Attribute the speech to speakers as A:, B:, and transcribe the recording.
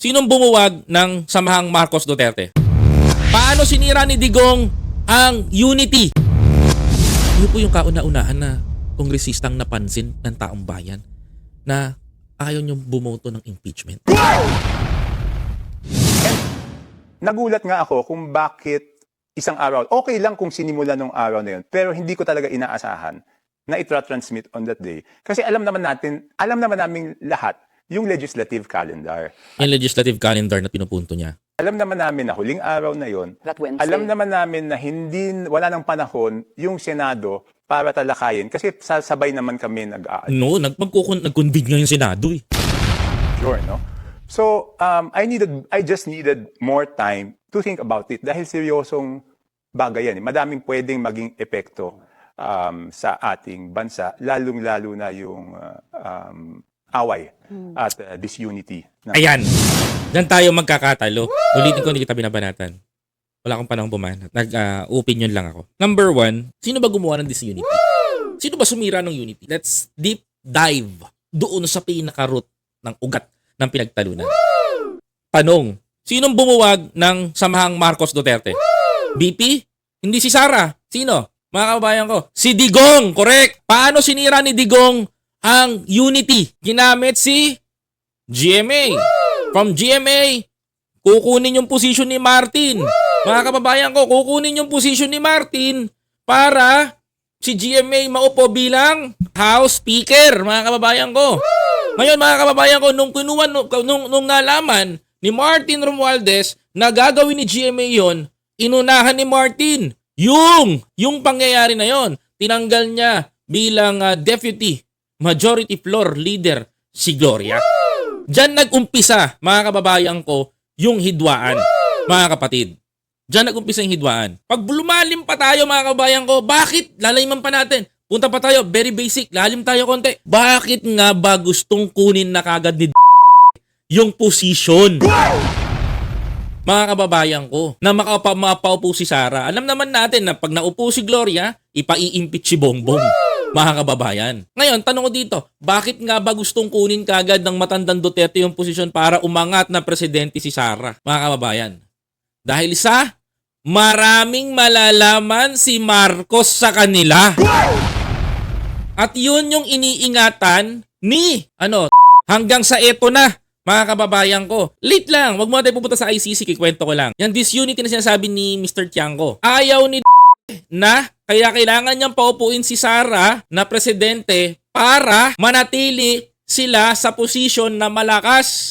A: Sinong bumuwag ng samahang Marcos Duterte? Paano sinira ni Digong ang unity? Yun po yung kauna-unahan na kongresistang napansin ng taong bayan na ayaw niyong bumoto ng impeachment.
B: Nagulat nga ako kung bakit isang araw, okay lang kung sinimula nung araw na yun, pero hindi ko talaga inaasahan na itra-transmit on that day. Kasi alam naman natin, alam naman namin lahat yung legislative calendar.
A: Yung legislative calendar na pinupunto niya.
B: Alam naman namin na huling araw na yon. Alam naman namin na hindi wala nang panahon yung Senado para talakayin kasi sasabay naman kami nag
A: No, nag magkukun nag-convene nga yung Senado eh.
B: Sure, no? So, um, I needed, I just needed more time to think about it dahil seryosong bagay yan. eh. Madaming pwedeng maging epekto um, sa ating bansa, lalong-lalo na yung uh, um, away at uh, disunity. ng-
A: Ayan. Diyan tayo magkakatalo. Ulitin ko, hindi kita binabanatan. Wala akong panahon bumanat. Nag-opinion lang ako. Number one, sino ba gumawa ng disunity? Sino ba sumira ng unity? Let's deep dive doon sa pinaka-root ng ugat ng pinagtalunan. Tanong, sinong bumuwag ng samahang Marcos Duterte? BP? Hindi si Sara. Sino? Mga kababayan ko. Si Digong, correct. Paano sinira ni Digong ang unity? Ginamit si GMA. From GMA, kukunin yung position ni Martin. Mga kababayan ko, kukunin yung position ni Martin para si GMA maupo bilang House Speaker, mga kababayan ko. Ngayon, mga kababayan ko, nung kinuha, nung, nung, nung nalaman ni Martin Romualdez na gagawin ni GMA yon, inunahan ni Martin yung, yung pangyayari na yon. Tinanggal niya bilang ah, Deputy Majority Floor Leader si Gloria. Diyan nag-umpisa, mga kababayan ko, yung hidwaan, mga kapatid. Diyan nag-umpisa yung hidwaan. Pag lumalim pa tayo, mga kababayan ko, bakit? Lalaiman pa natin. Punta pa tayo, very basic, lalim tayo konti. Bakit nga ba gustong kunin na kagad ni yung position? Mga kababayan ko, na makapa, mapaupo si Sara. Alam naman natin na pag naupo si Gloria, ipai-impeach si Bongbong. Mga kababayan. Ngayon, tanong ko dito, bakit nga ba gustong kunin kagad ng matandang Duterte yung posisyon para umangat na presidente si Sara? Mga kababayan. Dahil sa maraming malalaman si Marcos sa kanila. At yun yung iniingatan ni, ano, hanggang sa eto na, mga kababayan ko. Late lang, wag mo tayo pupunta sa ICC, kikwento ko lang. Yan disunity na sinasabi ni Mr. Tiangco. Ayaw ni na kaya kailangan niyang paupuin si Sara na presidente para manatili sila sa posisyon na malakas.